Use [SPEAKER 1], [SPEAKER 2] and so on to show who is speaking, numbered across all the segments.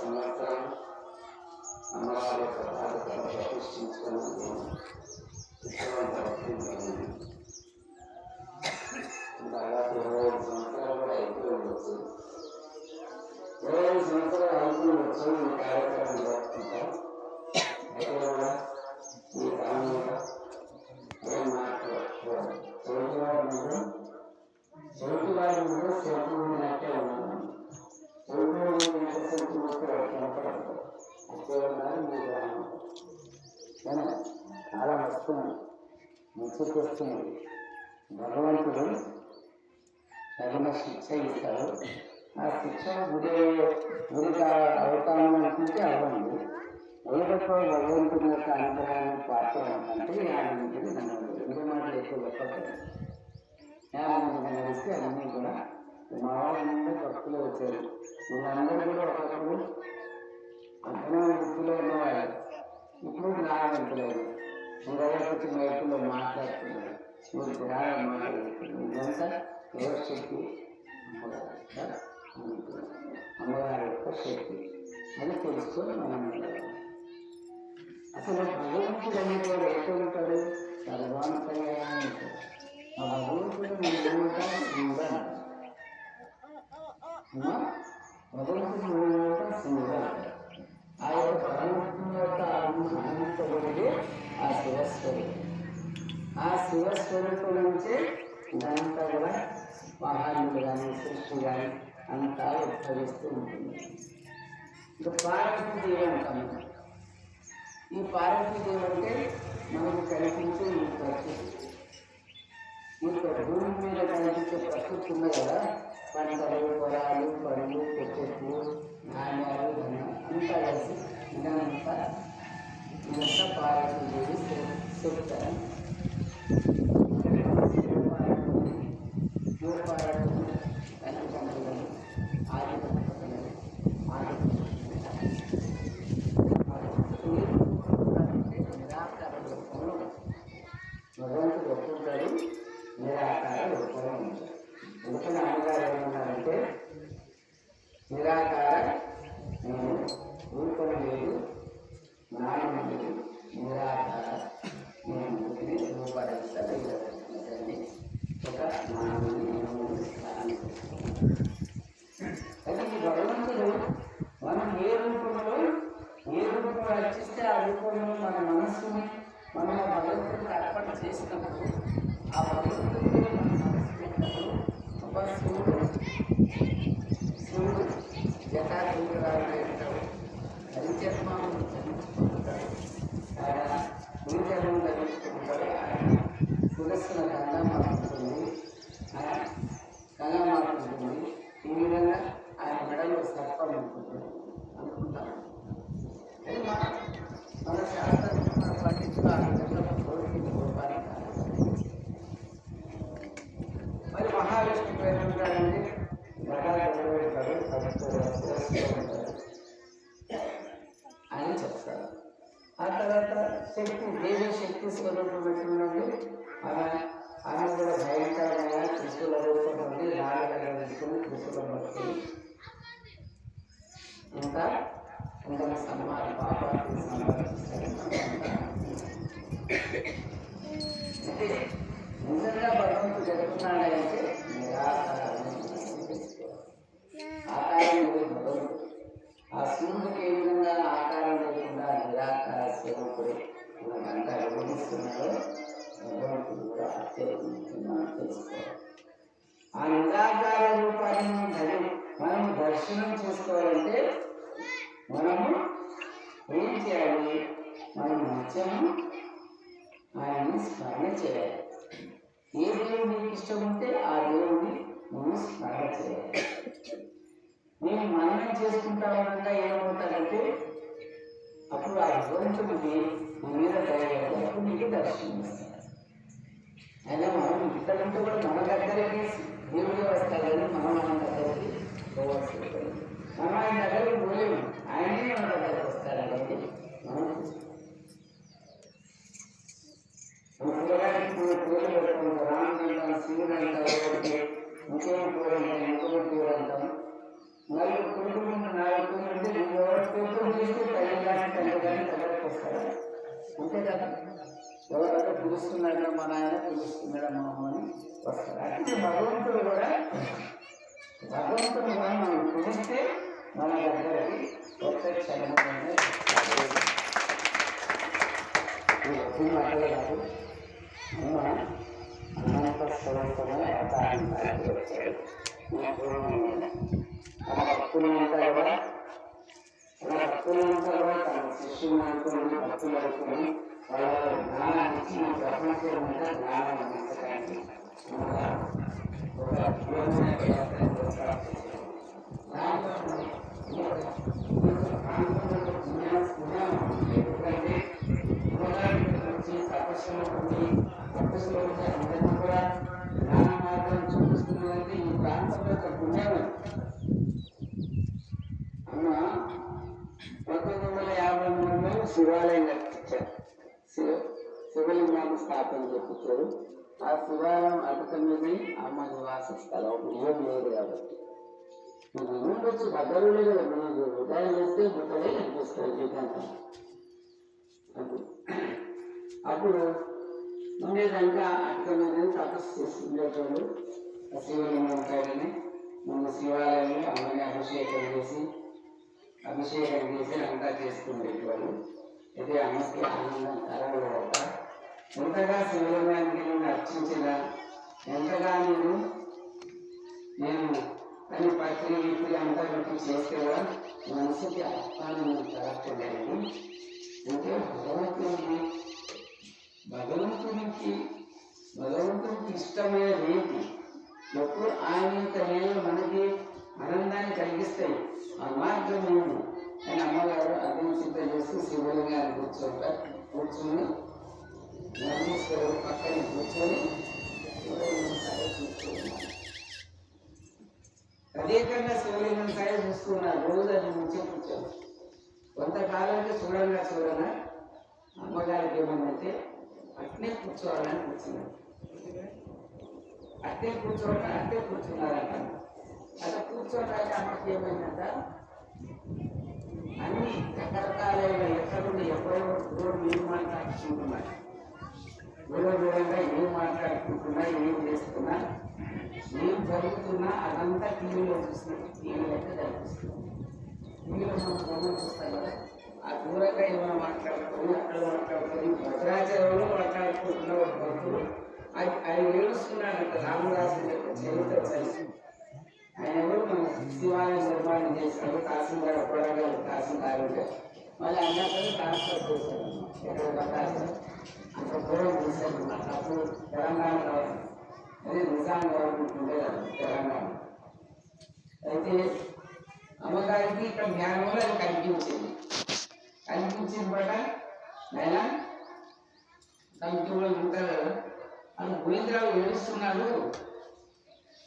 [SPEAKER 1] సంవత్సరం అమ్మవారి యొక్క బాధ్యతను ప్రతిష్ఠించుకుని నేను మంచికి వస్తుంది భగవంతుడు తగిన శిక్ష ఇస్తాడు. ఆ శిక్ష గురి గురికి అవుతాము అనుకుంటే అవ్వండి. ఏదొక భగవంతుని యొక్క అనుగ్రహాన్ని పాత్ర అంటే యాభై మందిని నమ్మదు రెండు మాటలు ఎక్కువ చెప్పకండి యాభై మంది నడిస్తే అన్నీ కూడా. మా వాళ్ళందరూ భక్తులు వచ్చారు వీళ్ళందరూ కూడా ఒక ఇంకొకటి వచ్చి మైకుల్లో మాట్లాడుతున్నారు మీరు గ్రహాల మాట్లాడుతున్నారు ఇదంతా ఎవరి శక్తి అమ్మవారి యొక్క శక్తి అని తెలుసుకొని మనం అసలు భగవంతుడు అనేవాడు ఎక్కడ ఉంటాడు? సర్వాంతర్యాన్ని ఉంటాడు. ఆ భగవంతుడు మనం ఏమంటాం భగవంతుడు ఆ శివస్వరూపం నుంచే ఇదంతా కూడా వాహనాలు కానీ సృష్టి కానీ అంతా ఉద్భవిస్తూ ఉంటుంది ఇంకా పార్వతీదేవి అంటాం మనం. ఈ పార్వతీదేవి అంటే మనకు కనిపించే ఈ ప్రకృతి ఈ యొక్క భూమి మీద కనిపించే ప్రకృతి ఉంది కదా పంటలు పొలాలు పండ్లు చెట్లు ధాన్యాలు ధనం అంతా కలిసి ఇదంతా ఇదంతా పార్వతీదేవి చెప్తారు భగవంతుడు ఒప్పుకుంటాడు నిరాకార రూపంలో ఉంటాడు అందుకని అమ్మగారు ఏమన్నారంటే నిరాకార నేను రూపం లేదు నామం లేదు నిరాకార నేను పుట్టిన రూపరహిత ఒక నామం అయితే ఈ భగవంతుడు మనం ఏ రూపంలో ఏ రూపంలో రచిస్తే ఆ రూపంలో మన మనస్సుని మనం ఆ భగవంతుడికి అర్పణ చేసినప్పుడు ఆ భగవంతుడికి మన మనస్సు పెట్టినప్పుడు ఒక శివుడు శివుడు జటాజీవురాలు ఉంటాడు హరిచర్మాలను ధరించుకుంటాడు ఆయన గురుజనం ధరించుకుంటాడు ఆయన సురస్సుల గంగా మారుతుంది ఆయన గంగా మారుతుంది ఈ విధంగా ఆయన మెడలో సర్పం ఉంటుంది అనుకుంటాం అది మన మన శాస్త్రం మన పండితులు ఆ విధంగా కోరిక కోపాన్ని మరి మహావిష్ణు పేరు ఉంటాడండి ఉంటాడు అని చెప్తారు ఆ తర్వాత శక్తి దేవి శక్తి స్వరూపమైనటువంటి ఆమె ఆమె కూడా భయంకరమైన కృష్ణుల రూపం ఉంది రాళ్ళగా తీసుకుని త్రిశూలం పట్టుకుని ఇంకా ఇంకా సన్మానం పాపానికి అంటే నిజంగా భగవంతుడు జరుగుతున్నాడంటే నిరాకారం ఆకారం లేదు భగవంతుడు ఆ శివుడికి ఏ విధంగా ఆకారం లేకుండా నిరాకార స్వరూపుడు మనకంతా వివరిస్తున్నాడో భగవంతుడు కూడా అత్యధికంగా తెలుసుకోవాలి ఆ నిరాకార రూపాన్ని మనం మనం దర్శనం చేసుకోవాలంటే మనము ఏం చేయాలి? మనం నిత్యము ఆయన్ని స్మరణ చేయాలి. ఏ దేవుడు నీకు ఇష్టం ఉంటే ఆ దేవుడిని మనం స్మరణ చేయాలి. నేను మననం చేసుకుంటా ఉండగా ఏమవుతాడంటే అప్పుడు ఆ భగవంతుడికి మన మీద దయగలదు అప్పుడు నీకు దర్శనం అయినా మనం ఇక్కడ కూడా మన దగ్గరికి దేవుడే వస్తాడని కానీ మనం మన దగ్గరికి పోవాల్సి ఉంటుంది. మనం ఆయన దగ్గరికి పోలేము. ఆయనే మన దగ్గరికి వస్తాడు మనం చూస్తాం. మన పిల్లగాడికి మన పెట్టుకుంటాం రాముడు అంటాం శివుడు అంటాం ఒకటి ఇంకేం పేరు అంటాం ఇంకొక పూలు అంటాం మరియు కొడుకులు నాలుగు పేరు అంటే ఇంకో కదా ఎవరొక పిలుస్తున్నాడు మా నాయన పిలుస్తున్నాడు మా అమ్మ అని వస్తారు అంటే భగవంతుడు కూడా భగవంతుడు కూడా మనం పిలిస్తే మన దగ్గరికి ప్రత్యక్షంగా ఎక్కువ మాటలు కాదు. అమ్మ అనంత స్వరూపమే అవతారం వచ్చాడు భక్తులు భక్తులంతా కూడా ఈ యొక్క- ఈ యొక్క ప్రాంతంలో పుణ్యం పుణ్యం ఉంది. ఎందుకంటే పూర్వకాలం నుంచి తపస్సులో ఉండి తపస్సులో ఉండి అందరినీ కూడా జ్ఞాన మార్గం చూపిస్తున్నదంటే ఈ ప్రాంతంలో శివలింగాన్ని స్థాపన చేపించారు ఆ శివాలయం అటుక అమ్మ నివాస స్థలం. ఏం లేదు కాబట్టి. ఇది ఉండొచ్చు బద్దలు లేదు మనకు ఉదయం వేస్తే బుట్టలే కనిపిస్తాయి జీవితాంతం. అప్పుడు ఉండేదంతా అటుక మీద తపస్సు చేసుకునేటోళ్ళు ఆ శివలింగం ఉంటాడని. మన శివాలయంలో అమ్మని అభిషేకం చేసి అభిషేకం చేసి అంతా చేసుకునేటవాళ్ళు ఇది అమ్మకి ఆనందం కలగలేదట. ఎంతగా శివలింగానికి నేను అర్చించిన ఎంతగా నేను నేను అని పత్రి గిత్రి అంతా వీటి చేస్తే కూడా మనసుకి ఆత్మానం కలగట్లేదు అంటే భగవంతుడికి భగవంతుడికి భగవంతుడికి ఇష్టమైన రీతి ఎప్పుడు ఆయన యొక్క నేను మనకి ఆనందాన్ని కలిగిస్తాయి. ఆ మార్గం నేను అని అమ్మగారు అర్థం సిద్ధ చేస్తూ శివలింగాన్ని కూర్చోంటారు కూర్చుని నందీశ్వరుడు పక్కన కూర్చొని ప్రత్యేకంగా శివలింగం సాయ చూస్తున్నాను రోజు అది ముంచే కూర్చొని కొంతకాలానికి చూడంగా చూడగా అమ్మగారికి ఏమందంటే అట్నే కూర్చోవాలని కూర్చున్నాను అట్టే కూర్చోక అట్టే కూర్చున్నారంట. అలా కూర్చోవడానికి అమ్మకి ఏమైందంట? అన్ని రకరకాలైన ఎక్కడ ఎప్పుడో దూరం మాట్లాడుకుంటున్నారు. దూరంగా ఏం మాట్లాడుకుంటున్నా ఏం చేస్తున్నా ఏం జరుగుతున్నా అదంతా టీవీలో చూస్తున్నారు టీవీ లెక్క కనిపిస్తుంది? టీవీలో మనం ఫోన్లో చూస్తాం కదా. ఆ దూరంగా ఏమైనా మాట్లాడుకొని అక్కడ మాట్లాడుకొని భద్రాచలంలో మాట్లాడుకుంటున్న ఒక భక్తుడు అది ఆయన ఏడుస్తున్నాడంట రామదాసు యొక్క చరిత్ర కలిసి ఆయన ఎవరు? మన శివాలయం నిర్మాణం చేశాడు తహసీల్దార్ అప్పటిగా తహసీల్దార్ మళ్ళీ అన్నాక ట్రాన్స్ఫర్ చేశాడు ఎక్కడ నిజాం గవర్నమెంట్ ఉండేది తెలంగాణ అయితే అమ్మగారికి ఇక్కడ జ్ఞానంలో అది కనిపించింది కనిపించింది బట ఆయన కమిటీ ఉంటారు కదా. అని గోవిందరావు ఏడుస్తున్నాడు.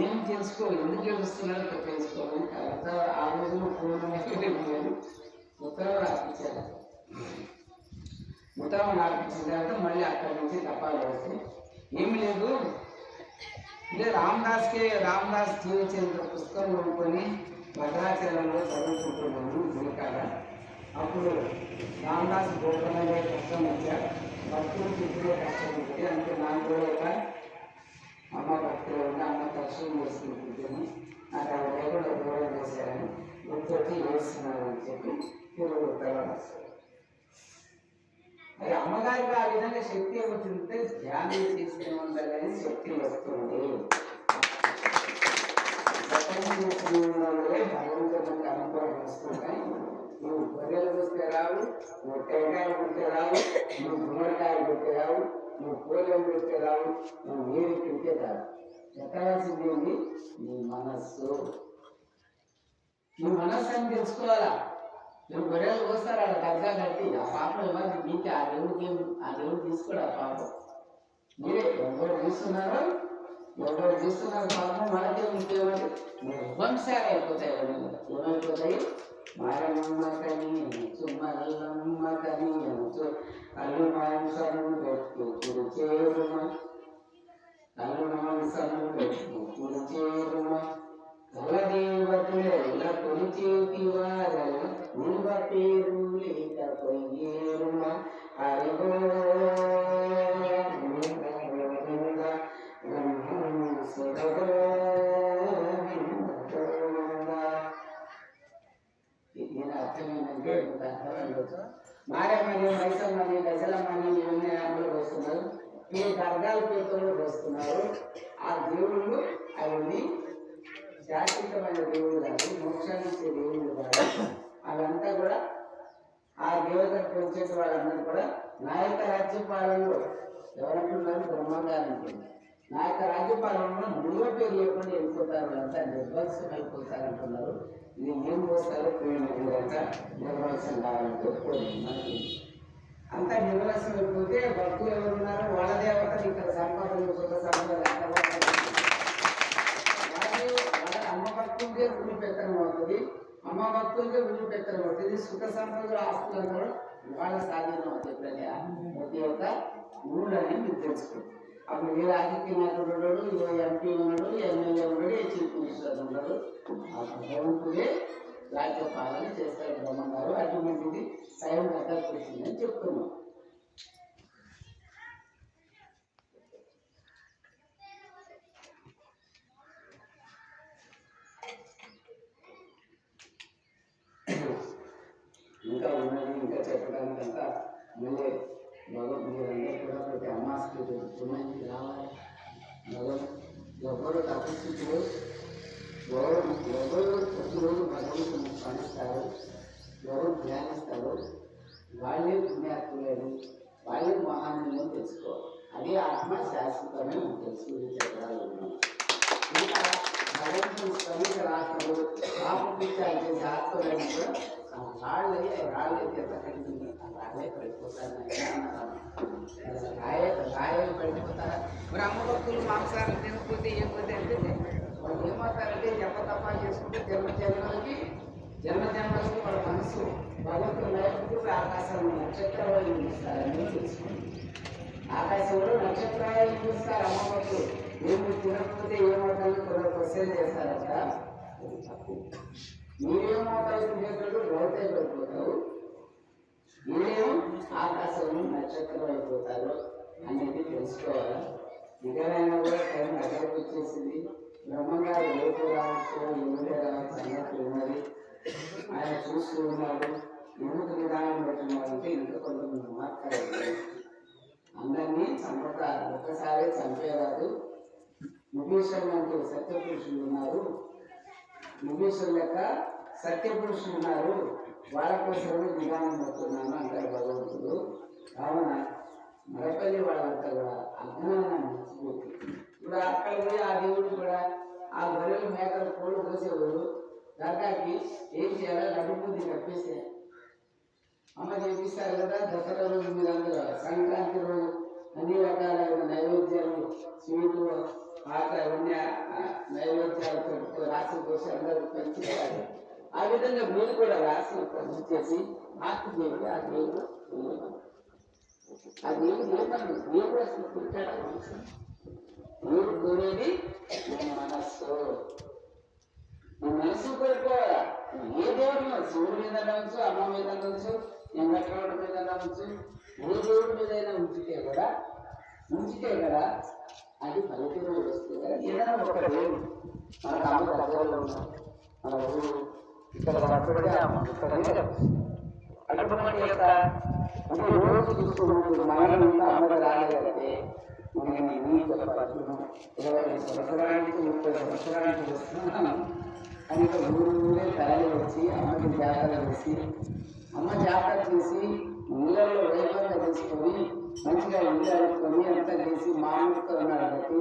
[SPEAKER 1] ఏం తెలుసుకో ఎందుకు ఏడుస్తున్నాడు ఇక్కడ తెలుసుకోవాలి. తర్వాత ఆ రోజులో ఫోన్ లేదు. ఉత్తరం రాపించారు ఉత్తరం రాపించిన తర్వాత మళ్ళీ అక్కడి నుంచి తపాలు వస్తే ఏమి లేదు. ఇదే రామదాస్కే రామదాస్ జీవచంద్ర పుస్తకం కొనుక్కొని భద్రాచలంలో చదువుకుంటున్నాను గురికాడ అప్పుడు రామదాస్ గోపనగా కష్టం వచ్చారు భక్తులు ఇప్పుడే కష్టం వచ్చి అంటే నాకు కూడా ఒక అమ్మ భక్తులు ఉంటే అమ్మ కష్టం చేసుకుంటుంది నాకు ఆవిడ కూడా దూరం చేశారని గుర్తొచ్చి చేస్తున్నాను అని చెప్పి తిరుగు ఉత్తరం రాశారు. అది అమ్మగారికి ఆ విధంగా శక్తి ఏమవుతుందంటే ధ్యానం చేసిన కానీ శక్తి వస్తుంది. భగవంతుడికి వస్తున్నాయి నువ్వు గొర్రెలు చూస్తే రావు నువ్వు టెంకాయలు కొట్టే రావు నువ్వు గుమ్మడికాయలు కొట్టే రావు నువ్వు కోళ్ళు పెడితే రావు నువ్వు నీరు తింటే రావు. ఎక్కడాల్సింది నీ మనస్సు. నీ మనస్సు అని తెలుసుకోవాలా? నువ్వు గొర్రెలు వస్తారు ఆడ దర్గా కట్టి ఆ పాపం ఎవరు మీకే ఆ దేవుడికి ఏం- ఆ దేవుడు తీసుకోడు ఆ పాపం మీరే ఎవరు తీస్తున్నారో ఎవరు తీస్తున్నారు పాపం మనకే ఇంకేమంటే నిర్వంశాలు అయిపోతాయి అవన్నీ కూడా. ఏమైపోతాయి మారమ్మ కని చుమ్మల్లమ్మ కని అల్లు మాంసము పెట్టు చేరుమ అల్లు మాంసము పెట్టు ಕೊಯ್ಯೇರುವ ಅರಿವು మారేమని మైసమ్మని గజలమ్మని ఇవన్నీ అమలు వస్తున్నారు మీరు గర్గాల పేరుతో వస్తున్నారు ఆ దేవుళ్ళు అవన్నీ శాశ్వతమైన దేవుడు కాదు మోక్షాన్ని ఇచ్చే దేవుడు కాదు అవంతా కూడా ఆ దేవతకు వచ్చేటి వాళ్ళందరూ కూడా నా యొక్క రాజ్యపాలనలో ఎవరంటున్నారు? బ్రహ్మంగారు అంటుంది నా యొక్క రాజ్యపాలనలో మూడో పేరు లేకుండా వెళ్ళిపోతారు వాళ్ళంతా. నిర్వత్సం అయిపోతారు అంటున్నారు ఇది ఏం పోస్తారో పోయినట్టు నిర్వత్సం కావాలంటే పోయింది మనకి అంత నిర్వత్సం అయిపోతే భక్తులు ఎవరున్నారో వాళ్ళ దేవతలు ఇక్కడ సంపాదనలు అమ్మ భక్తులకే ఉల్లి పెత్తనం ఇది సుఖ సంపదలు ఆస్తులు కూడా వాళ్ళ స్వాధీనం అవుతుంది ప్రతి ప్రతి ఒక్క ఊళ్ళని మీరు తెలుసుకోండి. అప్పుడు ఏ రాజకీయ నాయకుడు ఉన్నాడు ఏ ఎంపీ ఉన్నాడు ఎమ్మెల్యే ఉన్నాడు ఏ చీఫ్ మినిస్టర్ ఉన్నాడు ఆ భగవంతుడే రాజ్య పాలన చేస్తారు బ్రహ్మ గారు అటువంటిది టైం దగ్గరకు వచ్చిందని చెప్తున్నాం. ఇంకా ఉన్నది ఇంకా చెప్పడానికి అంతా మళ్ళీ భగవద్గీతందరూ కూడా ప్రతి అమాసకి పుణ్యానికి రావాలి భగవద్ ఎవరు తపస్సులు ఎవరు ఎవరు ప్రతిరోజు భగవంతుని స్మరిస్తారు ఎవరు ధ్యానిస్తారు వాళ్ళే పుణ్యాత్ములని వాళ్ళే మహానులను తెలుసుకోవాలి అదే ఆత్మ శాశ్వతమే మనం తెలుసుకుని చెప్పడాలు ఉన్నాం ఇంకా భగవంతుని స్మరించ రాత్రులు పాపపించాలి చేసే ఆత్మలను కూడా ఆ రాళ్ళే రాళ్ళే ఎత్తకండి ఆ రాళ్ళే పడిపోతారు రాయ రాయలు పడిపోతారా మరి అమ్మ భక్తులు మాంసాలు తినకపోతే ఏమైతే అంటే వాళ్ళు ఏమవుతారంటే జప తప్ప చేసుకుంటే జన్మ జన్మలకి జన్మ జన్మలకి వాళ్ళ మనసు భగవంతుడు లేకపోతే ఆకాశంలో నక్షత్రాలు ఇస్తారని తెలుసుకోండి ఆకాశంలో నక్షత్రాలు చూస్తారు అమ్మ భక్తులు ఏమి తినకపోతే ఏమవుతారని కొందరు క్వశ్చన్ చేస్తారట అది నువ్వేం మీరేమవుతారు తినేటప్పుడు లోతే పడిపోతావు మీరేమో ఆకాశంలో నక్షత్రం అయిపోతారు అనేది తెలుసుకోవాలి. నిజమైన కూడా టైం దగ్గరకు వచ్చేసింది. బ్రహ్మంగారు రేపు రావచ్చు ఎనిమిది రావచ్చు అన్నట్లు ఉన్నది ఆయన చూస్తూ ఉన్నాడు. ఎందుకు నిదానం పెట్టున్నాడంటే ఇంకా కొంతమంది మాట్లాడారు. అందరినీ చంపుతారు. ఒక్కసారి చంపేవారు ముఖేశ్వరం అంటే సత్యపురుషులు ఉన్నారు. ముఖేశ్వరు లెక్క సత్యపురుషులు ఉన్నారు వాళ్ళ కోసమే నిదానం పెడుతున్నాను అంటారు భగవంతుడు కావున మరపల్లి వాళ్ళంతా కూడా అజ్ఞానాన్ని మర్చిపోతుంది ఇప్పుడు అక్కడ పోయి ఆ దేవుడు కూడా ఆ గొర్రెలు మేకలు కోళ్ళు కోసేవాడు దర్గాకి ఏం చేయాలో లడ్డు బుద్ధి కప్పేస్తే అమ్మ చేపిస్తారు కదా దసరా రోజు మీరందరూ సంక్రాంతి రోజు అన్ని రకాలైన నైవేద్యాలు స్వీట్లు పాట ఇవన్నీ ఆ, నైవేద్యాలు పెట్టుకో రాసి అందరూ పంచిస్తారు ఆ విధంగా మీరు కూడా రాసి పంచేసి ఆకు దేవుడు ఆ దేవుడు ఆ దేవుడు ఏమన్నా దేవుడు అసలు పుట్టాడు మనసు దేవుడు కోరేది మన మనస్సు. నీ మనసు కోరుకోవాలా? ఏ దేవుడు శివుడి మీద ఉండవచ్చు అమ్మ మీద ఉండవచ్చు వెంకటరమణ మీద ఉండవచ్చు ఏ దేవుడి మీద అయినా ఉంచితే కూడా ఉంచితే కదా అది కదా. ఏదైనా ఒక దేవుడు. మనకు అమ్మ దగ్గరలో ఉన్నాం మన ఊరు ఇక్కడ అక్కడే అమ్మ ఇక్కడే అటువంటి యొక్క అంటే రోజు చూసుకున్నప్పుడు మనం ఇంకా అమ్మగా రాలేదంటే మనం ఎన్ని చెప్పాల్సిన ఇరవై ఐదు సంవత్సరానికి ముప్పై సంవత్సరానికి వస్తున్నాం. అని ఊరు ఊరే తరలి వచ్చి అమ్మకి జాతర చేసి అమ్మ జాతర చేసి నీళ్ళలో వైభవంగా తీసుకొని మంచిగా ఇల్లు అడుక్కొని అంతా చేసి మామూలుగా ఉన్నారు కాబట్టి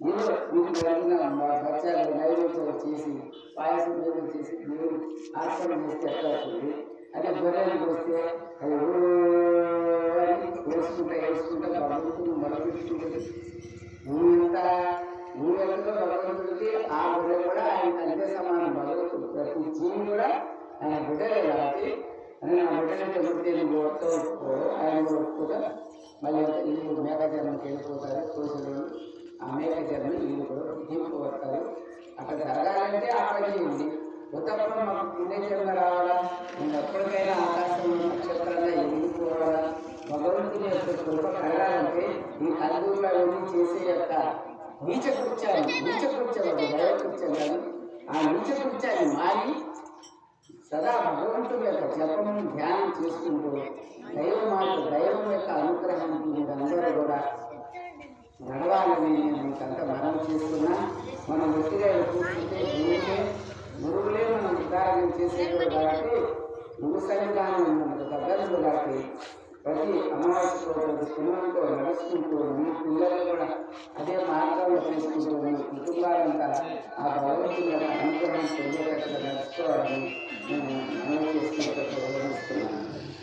[SPEAKER 1] మీరు మీకు వెళ్ళిన బచ్చాలు నైవేద్యం చేసి పాయసం నైవేద్యం చేసి మీరు ఆర్పణ చేస్తే ఎట్లా అవుతుంది? అదే గొర్రెలు వస్తే అది అని వేసుకుంటా వేసుకుంటా భగవంతుని మొదలుపెట్టుకుంటుంది ఇంత నీళ్ళలో భగవంతుడికి ఆ గొర్రె కూడా ఆయన అంతే సమానం భగవంతుడు ప్రతి జీవి కూడా ఆయన బిడ్డలే కాబట్టి అని నా బిడ్డలంటే కొడితే నువ్వు ఒప్పుకో ఆయన కూడా మళ్ళీ వీళ్ళు మేక జన్మకి వెళ్ళిపోతారు కోసలు ఆ మేక జన్మ వీళ్ళు కూడా తీర్పుపడతారు అక్కడ జరగాలంటే ఆ పని ఉంది ఉత్తప్పుడు మాకు పుణ్యజన్మ రావాలా? నేను ఎప్పటికైనా ఆకాశం నక్షత్రంగా ఎగిరిపోవాలా? భగవంతుని యొక్క కృప కలగాలంటే ఈ కలుగురులో ఉండి చేసే యొక్క నీచ కృత్యాన్ని నీచ కృత్యం దైవ కృత్యం ఆ నీచ కృత్యాన్ని మారి సదా భగవంతుడి యొక్క జపము ధ్యానం చేసుకుంటూ దైవ మాట దైవం యొక్క అనుగ్రహం మీరందరూ కూడా నడవాలని నేను మీకంతా మనం చేస్తున్నా. మనం ఒత్తిగా చూస్తుంటే గురువులే గురువులే మనం ఉదాహరణ చేసేవారు కాబట్టి గురు మనకు తగ్గదు కాబట్టి ప్రతి అమావాస్య రోజు సింహంతో నడుచుకుంటూ మీ పిల్లలు కూడా అదే మార్గంలో తీసుకుంటూ మీ కుటుంబాలంతా ఆ భగవంతుని యొక్క అనుగ్రహం పొందేటట్టుగా నడుచుకోవాలని నేను మనవి చేసుకుంటూ వివరిస్తున్నాను